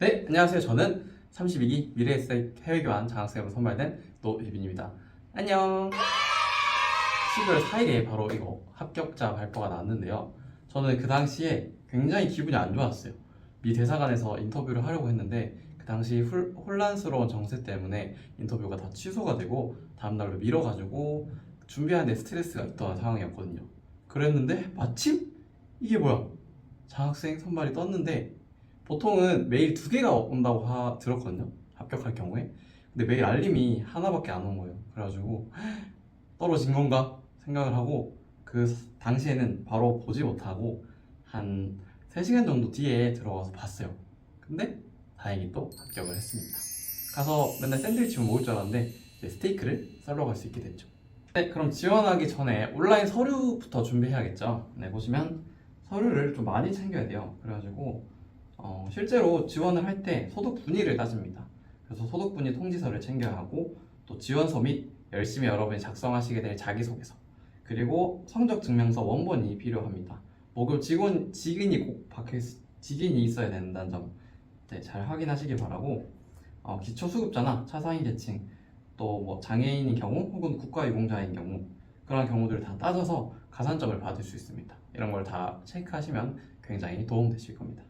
네, 안녕하세요. 저는 32기 미래에셋 해외교환 장학생으로 선발된 노예빈입니다. 안녕. 10월 4일에 바로 이거 합격자 발표가 나왔는데요. 저는 그 당시에 굉장히 기분이 안 좋았어요. 미 대사관에서 인터뷰를 하려고 했는데 그 당시 훌- 혼란스러운 정세 때문에 인터뷰가 다 취소가 되고 다음날로 미뤄가지고 준비하는데 스트레스가 있던 상황이었거든요. 그랬는데 마침 이게 뭐야? 장학생 선발이 떴는데 보통은 메일 두 개가 온다고 하, 들었거든요. 합격할 경우에. 근데 메일 알림이 하나밖에 안 온 거예요. 그래가지고 떨어진 건가 생각을 하고 그 당시에는 바로 보지 못하고 한 3시간 정도 뒤에 들어가서 봤어요. 근데 다행히 또 합격을 했습니다. 가서 맨날 샌드위치 먹을 줄 알았는데 스테이크를 썰러 갈 수 있게 됐죠. 네, 그럼 지원하기 전에 온라인 서류부터 준비해야겠죠. 네, 보시면 서류를 좀 많이 챙겨야 돼요. 그래가지고 어, 실제로 지원을 할 때 소득 분위를 따집니다. 그래서 소득 분위 통지서를 챙겨야 하고 또 지원서 및 열심히 여러분이 작성하시게 될 자기소개서 그리고 성적 증명서 원본이 필요합니다. 목요 직원 직인이 꼭 박혀 있, 직인이 있어야 된다는 점 네, 잘 확인하시기 바라고 어, 기초 수급자나 차상위 계층 또 뭐 장애인인 경우 혹은 국가유공자인 경우 그런 경우들을 다 따져서 가산점을 받을 수 있습니다. 이런 걸 다 체크하시면 굉장히 도움되실 겁니다.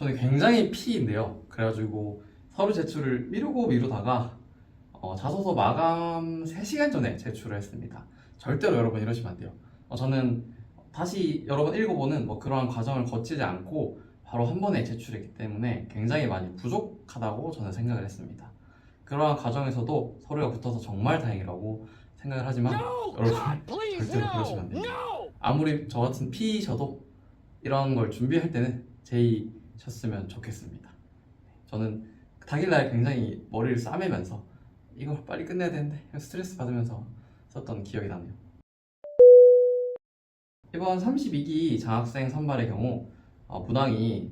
저는 굉장히 피인데요. 그래가지고 서류 제출을 미루고 미루다가 어, 자소서 마감 3시간 전에 제출을 했습니다. 절대로 여러분 이러시면 안 돼요. 어, 저는 다시 여러 번 읽어보는 뭐 그러한 과정을 거치지 않고 바로 한 번에 제출했기 때문에 굉장히 많이 부족하다고 저는 생각을 했습니다. 그러한 과정에서도 서류가 붙어서 정말 다행이라고 생각을 하지만 여러분 절대로 그러시면 안 됩니다. 아무리 저 같은 P셔도 이런 걸 준비할 때는 J셨으면 좋겠습니다. 저는 당일날 굉장히 머리를 싸매면서 이거 빨리 끝내야 되는데 스트레스 받으면서 썼던 기억이 나네요. 이번 32기 장학생 선발의 경우 어, 문항이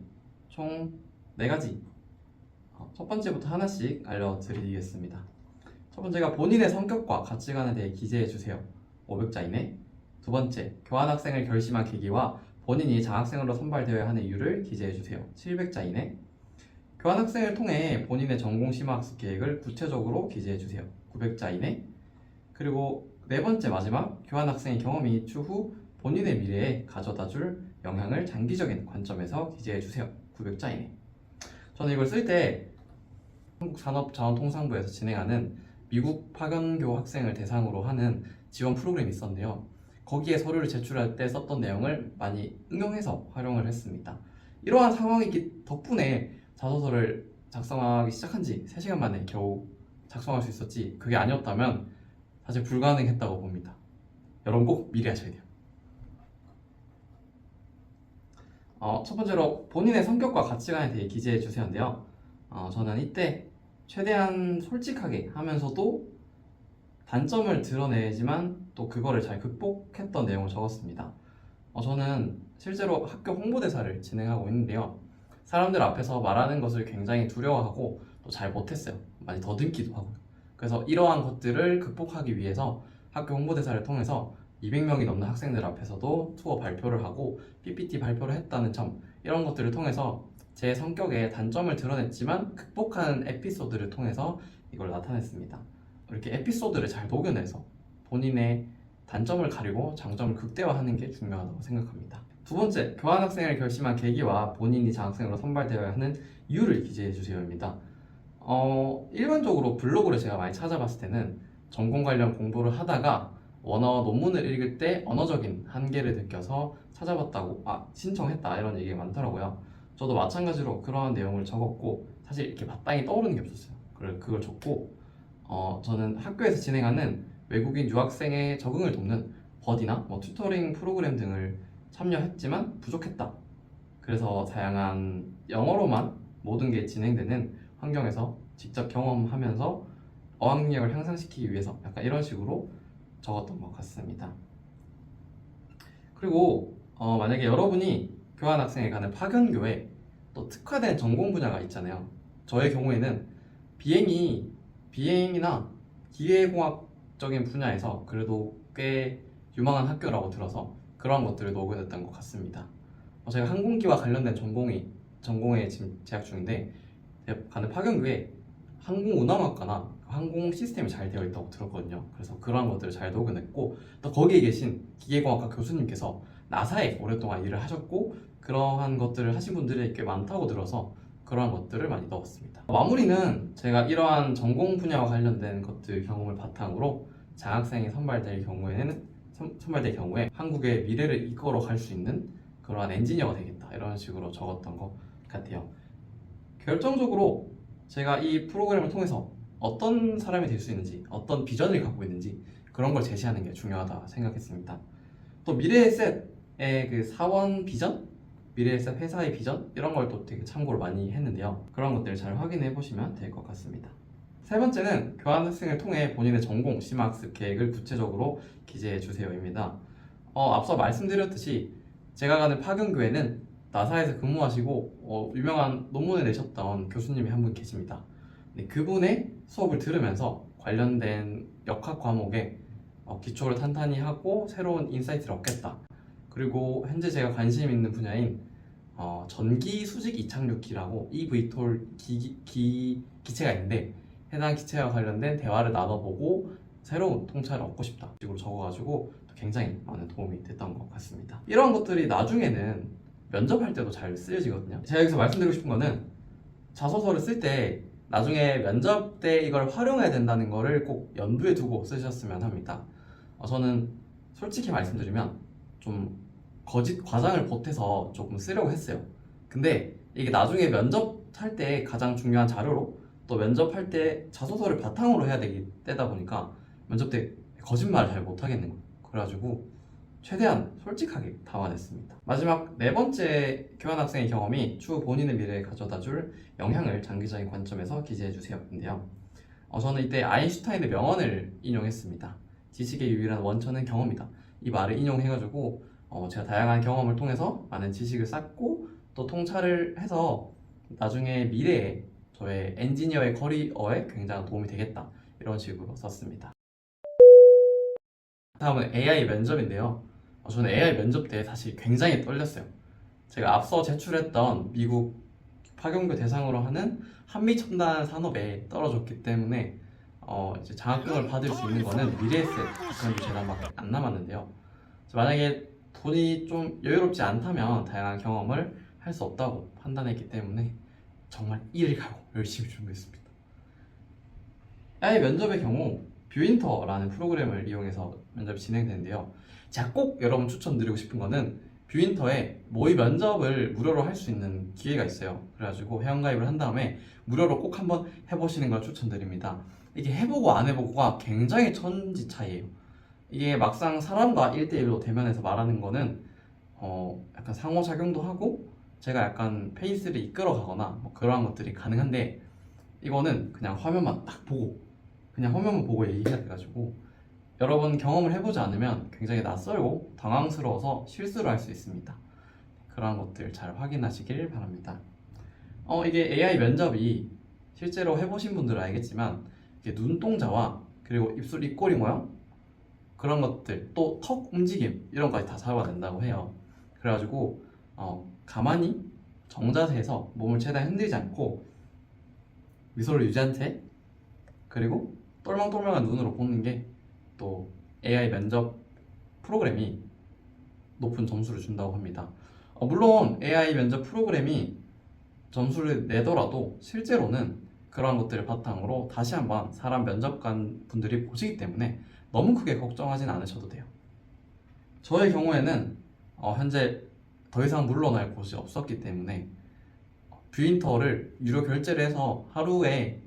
총 4가지 어, 첫 번째부터 하나씩 알려드리겠습니다. 첫 번째가 본인의 성격과 가치관에 대해 기재해 주세요. 500자 이내. 두 번째, 교환학생을 결심한 계기와 본인이 장학생으로 선발되어야 하는 이유를 기재해 주세요. 700자 이내. 교환학생을 통해 본인의 전공 심화학습 계획을 구체적으로 기재해 주세요. 900자 이내. 그리고 네 번째 마지막, 교환학생의 경험이 추후 본인의 미래에 가져다 줄 영향을 장기적인 관점에서 기재해 주세요. 900자 이내. 저는 이걸 쓸 때 한국산업자원통상부에서 진행하는 미국 파견교 학생을 대상으로 하는 지원 프로그램이 있었는데요. 거기에 서류를 제출할 때 썼던 내용을 많이 응용해서 활용을 했습니다. 이러한 상황이기 덕분에 자소서를 작성하기 시작한 지 3시간 만에 겨우 작성할 수 있었지 그게 아니었다면 사실 불가능했다고 봅니다. 여러분 꼭 미리 하셔야 돼요. 어, 첫 번째로 본인의 성격과 가치관에 대해 기재해 주세요인데요. 어, 저는 이때 최대한 솔직하게 하면서도 단점을 드러내지만 또 그거를 잘 극복했던 내용을 적었습니다. 어, 저는 실제로 학교 홍보대사를 진행하고 있는데요. 사람들 앞에서 말하는 것을 굉장히 두려워하고 또 잘 못했어요. 많이 더듬기도 하고. 그래서 이러한 것들을 극복하기 위해서 학교 홍보대사를 통해서 200명이 넘는 학생들 앞에서도 투어 발표를 하고 PPT 발표를 했다는 점 이런 것들을 통해서 제 성격의 단점을 드러냈지만 극복하는 에피소드를 통해서 이걸 나타냈습니다. 이렇게 에피소드를 잘 녹여내서 본인의 단점을 가리고 장점을 극대화하는 게 중요하다고 생각합니다. 두 번째, 교환학생을 결심한 계기와 본인이 장학생으로 선발되어야 하는 이유를 기재해 주세요입니다. 어, 일반적으로 블로그를 제가 많이 찾아봤을 때는 전공 관련 공부를 하다가 원어 논문을 읽을 때 언어적인 한계를 느껴서 찾아봤다고 아 신청했다 이런 얘기가 많더라고요. 저도 마찬가지로 그러한 내용을 적었고 사실 이렇게 마땅히 떠오르는 게 없었어요. 그걸 그걸 적고 어 저는 학교에서 진행하는 외국인 유학생의 적응을 돕는 버디나 뭐 튜터링 프로그램 등을 참여했지만 부족했다. 그래서 다양한 영어로만 모든 게 진행되는 환경에서 직접 경험하면서 어학력을 향상시키기 위해서 약간 이런 식으로 적었던 것 같습니다. 그리고 어, 만약에 여러분이 교환학생에 가는 파견교에 또 특화된 전공 분야가 있잖아요. 저의 경우에는 비행이 비행이나 기계공학 적인 분야에서 그래도 꽤 유망한 학교라고 들어서 그러한 것들을 녹여냈던 것 같습니다. 어, 제가 항공기와 관련된 전공이 전공에 지금 재학 중인데 가는 파견교에 항공 운항학과나 항공 시스템이 잘 되어 있다고 들었거든요. 그래서 그런 것들을 잘 녹여냈고 또 거기에 계신 기계공학과 교수님께서 나사에 오랫동안 일을 하셨고 그러한 것들을 하신 분들이 꽤 많다고 들어서 그러한 것들을 많이 넣었습니다. 마무리는 제가 이러한 전공 분야와 관련된 것들 경험을 바탕으로 장학생이 선발될 경우에는 선- 선발될 경우에 한국의 미래를 이끌어 갈 수 있는 그러한 엔지니어가 되겠다 이런 식으로 적었던 것 같아요. 결정적으로 제가 이 프로그램을 통해서 어떤 사람이 될 수 있는지 어떤 비전을 갖고 있는지 그런 걸 제시하는 게 중요하다 생각했습니다. 또 미래의 셋의 그 사원 비전, 미래의 셋 회사의 비전 이런 걸 또 되게 참고를 많이 했는데요. 그런 것들을 잘 확인해 보시면 될 것 같습니다. 세 번째는 교환 학생을 통해 본인의 전공 심학습 계획을 구체적으로 기재해 주세요입니다. 어, 앞서 말씀드렸듯이 제가 가는 파견교회는 나사에서 근무하시고 어, 유명한 논문을 내셨던 교수님이 한 분 계십니다. 네, 그분의 수업을 들으면서 관련된 역학 과목에 어, 기초를 탄탄히 하고 새로운 인사이트를 얻겠다. 그리고 현재 제가 관심 있는 분야인 어, 전기 수직 이착륙기라고 eVTOL 기, 기, 기체가 있는데 해당 기체와 관련된 대화를 나눠보고 새로운 통찰을 얻고 싶다. 식으로 적어가지고 또 굉장히 많은 도움이 됐던 것 같습니다. 이런 것들이 나중에는 면접할 때도 잘 쓰여지거든요. 제가 여기서 말씀드리고 싶은 거는 자소서를 쓸 때 나중에 면접 때 이걸 활용해야 된다는 거를 꼭 염두에 두고 쓰셨으면 합니다. 어, 저는 솔직히 말씀드리면 좀 거짓 과장을 보태서 조금 쓰려고 했어요. 근데 이게 나중에 면접할 때 가장 중요한 자료로 또 면접할 때 자소서를 바탕으로 해야 되기 때다 보니까 면접 때 거짓말을 잘 못하겠는 거예요. 그래가지고 최대한 솔직하게 담아냈습니다. 마지막 네 번째 교환학생의 경험이 추후 본인의 미래에 가져다 줄 영향을 장기적인 관점에서 기재해 주세요인데요. 어, 저는 이때 아인슈타인의 명언을 인용했습니다. 지식의 유일한 원천은 경험이다. 이 말을 인용해가지고 어, 제가 다양한 경험을 통해서 많은 지식을 쌓고 또 통찰을 해서 나중에 미래에 저의 엔지니어의 커리어에 굉장히 도움이 되겠다 이런 식으로 썼습니다. 다음은 AI 면접인데요. 어, 저는 AI 면접 때 사실 굉장히 떨렸어요. 제가 앞서 제출했던 미국 파견교 대상으로 하는 한미 첨단 산업에 떨어졌기 때문에 어, 이제 장학금을 받을 수 있는 거는 미래에셋 그런 재단밖에 안 남았는데요. 만약에 돈이 좀 여유롭지 않다면 다양한 경험을 할 수 없다고 판단했기 때문에 정말 이를 가고 열심히 준비했습니다. AI 면접의 경우 뷰인터라는 프로그램을 이용해서 면접이 진행되는데요. 제가 꼭 여러분 추천드리고 싶은 거는 뷰인터에 모의 면접을 무료로 할 수 있는 기회가 있어요. 그래가지고 회원가입을 한 다음에 무료로 꼭 한번 해보시는 걸 추천드립니다. 이게 해보고 안 해보고가 굉장히 천지 차이예요. 이게 막상 사람과 1대1로 대면해서 말하는 거는 어 약간 상호작용도 하고 제가 약간 페이스를 이끌어 가거나 뭐 그러한 것들이 가능한데 이거는 그냥 화면만 딱 보고 그냥 화면만 보고 얘기해야 돼가지고 여러 번 경험을 해보지 않으면 굉장히 낯설고 당황스러워서 실수를 할 수 있습니다. 그러한 것들 잘 확인하시길 바랍니다. 어, 이게 AI 면접이 실제로 해보신 분들은 알겠지만 이게 눈동자와 그리고 입술 입꼬리 모양 그런 것들 또 턱 움직임 이런 거까지 다 잡아낸다고 해요. 그래가지고 어, 가만히 정자세에서 몸을 최대한 흔들지 않고 미소를 유지한 채 그리고 똘망똘망한 눈으로 보는 게 또 AI 면접 프로그램이 높은 점수를 준다고 합니다. 어, 물론 AI 면접 프로그램이 점수를 내더라도 실제로는 그러한 것들을 바탕으로 다시 한번 사람 면접관 분들이 보시기 때문에 너무 크게 걱정하진 않으셔도 돼요. 저의 경우에는 어, 현재 더 이상 물러날 곳이 없었기 때문에 뷰인터를 유료 결제를 해서 하루에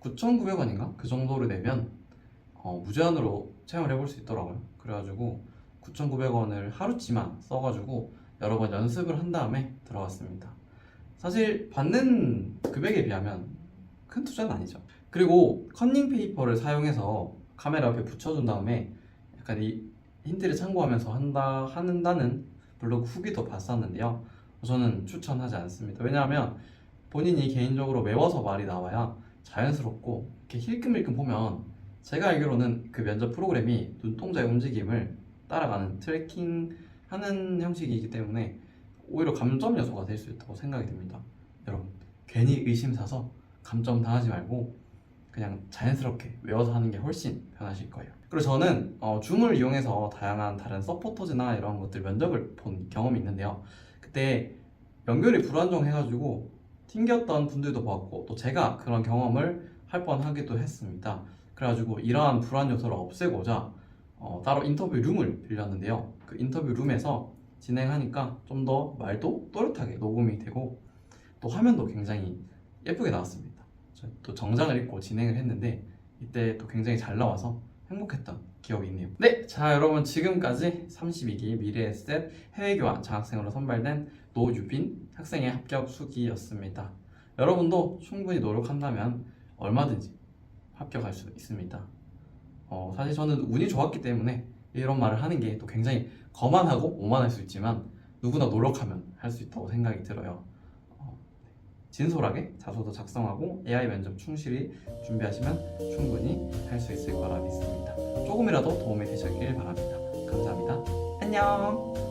9,900원인가? 그 정도를 내면 어, 무제한으로 체험을 해볼 수 있더라고요. 그래가지고 9,900원을 하루치만 써가지고 여러 번 연습을 한 다음에 들어갔습니다. 사실 받는 금액에 비하면 큰 투자는 아니죠. 그리고 컨닝 페이퍼를 사용해서 카메라 옆에 붙여준 다음에 약간 이 힌트를 참고하면서 한다 한다는 블로그 후기도 봤었는데요. 저는 추천하지 않습니다. 왜냐하면 본인이 개인적으로 외워서 말이 나와야 자연스럽고 이렇게 힐끔힐끔 보면 제가 알기로는 그 면접 프로그램이 눈동자의 움직임을 따라가는 트래킹 하는 형식이기 때문에 오히려 감점 요소가 될 수 있다고 생각이 듭니다. 여러분 괜히 의심 사서 감점 당하지 말고 그냥 자연스럽게 외워서 하는 게 훨씬 편하실 거예요. 그리고 저는 어, 줌을 이용해서 다양한 다른 서포터즈나 이런 것들 면접을 본 경험이 있는데요. 그때 연결이 불안정해가지고 튕겼던 분들도 봤고 또 제가 그런 경험을 할 뻔하기도 했습니다. 그래가지고 이러한 불안 요소를 없애고자 어, 따로 인터뷰 룸을 빌렸는데요. 그 인터뷰 룸에서 진행하니까 좀 더 말도 또렷하게 녹음이 되고 또 화면도 굉장히 예쁘게 나왔습니다. 저또 정장을 입고 진행을 했는데 이때 또 굉장히 잘 나와서 행복했던 기억이 있네요. 네, 자 여러분 지금까지 32기 미래에셋 해외교환 장학생으로 선발된 노유빈 학생의 합격 수기였습니다. 여러분도 충분히 노력한다면 얼마든지 합격할 수 있습니다. 어, 사실 저는 운이 좋았기 때문에 이런 말을 하는 게 또 굉장히 거만하고 오만할 수 있지만 누구나 노력하면 할 수 있다고 생각이 들어요. 어, 진솔하게 자소서 작성하고 AI 면접 충실히 준비하시면 충분히 할 수 있을 거라 믿습니다. 조금이라도 도움이 되셨길 바랍니다. 감사합니다. 안녕!